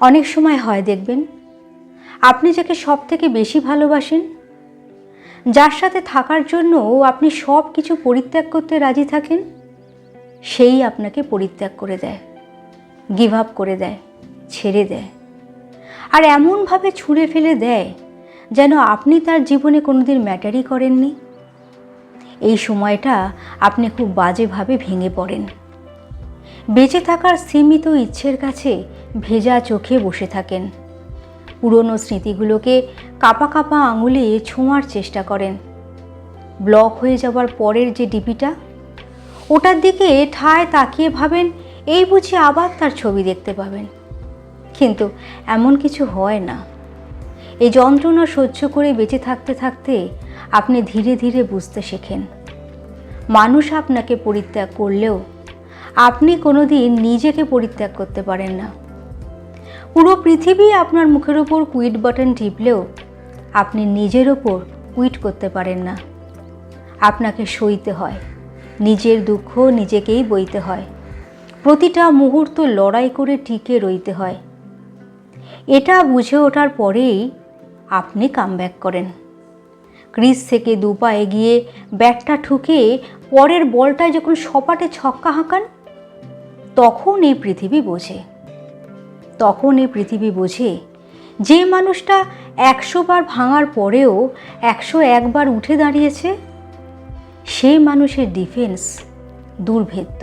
অনেক সময় হয়, দেখবেন। আপনি যাকে সব থেকে বেশি ভালোবাসেন, যার সাথে থাকার জন্য আপনি সব কিছু পরিত্যাগ করতে রাজি থাকেন, সেই আপনাকে পরিত্যাগ করে দেয় গিভ আপ করে দেয়, ছেড়ে দেয়। আর এমনভাবে ছুঁড়ে ফেলে দেয় যেন আপনি তার জীবনে কোনোদিন ম্যাটারই করেননি। এই সময়টা আপনি খুব বাজেভাবে ভেঙে পড়েন। বেঁচে থাকার সীমিত ইচ্ছের কাছে ভেজা চোখে বসে থাকেন। পুরনো স্মৃতিগুলোকে কাপা কাপা আঙুলে ছোঁয়ার চেষ্টা করেন। ব্লক হয়ে যাওয়ার পরের যে ডিপিটা, ওটার দিকে ঠায় তাকিয়ে ভাবেন, এই বুঝি আবার তার ছবি দেখতে পাবেন। কিন্তু এমন কিছু হয় না। এই যন্ত্রণা সহ্য করে বেঁচে থাকতে থাকতে আপনি ধীরে ধীরে বুঝতে শেখেন। মানুষ আপনাকে পরিত্যাগ করলেও আপনি কোনোদিন নিজেকে পরিত্যাগ করতে পারেন না। পুরো পৃথিবী আপনার মুখের ওপর কুইট বাটন টিপলেও আপনি নিজের ওপর কুইট করতে পারেন না। আপনাকে সইতে হয়, নিজের দুঃখ নিজেকেই বইতে হয়, প্রতিটা মুহূর্ত লড়াই করে টিকে রইতে হয়। এটা বুঝে ওঠার পরেই আপনি কামব্যাক করেন। ক্রিজ থেকে দু পা এগিয়ে ব্যাটটা ঠুকে পরের বলটায় যখন সপাটে ছক্কা হাঁকান তখন এই পৃথিবী বোঝে। তখন এই পৃথিবী বোঝে যে মানুষটা একশো বার ভাঙার পরেও একশো একবার উঠে দাঁড়িয়েছে, সেই মানুষের ডিফেন্স দুর্ভেদ্য।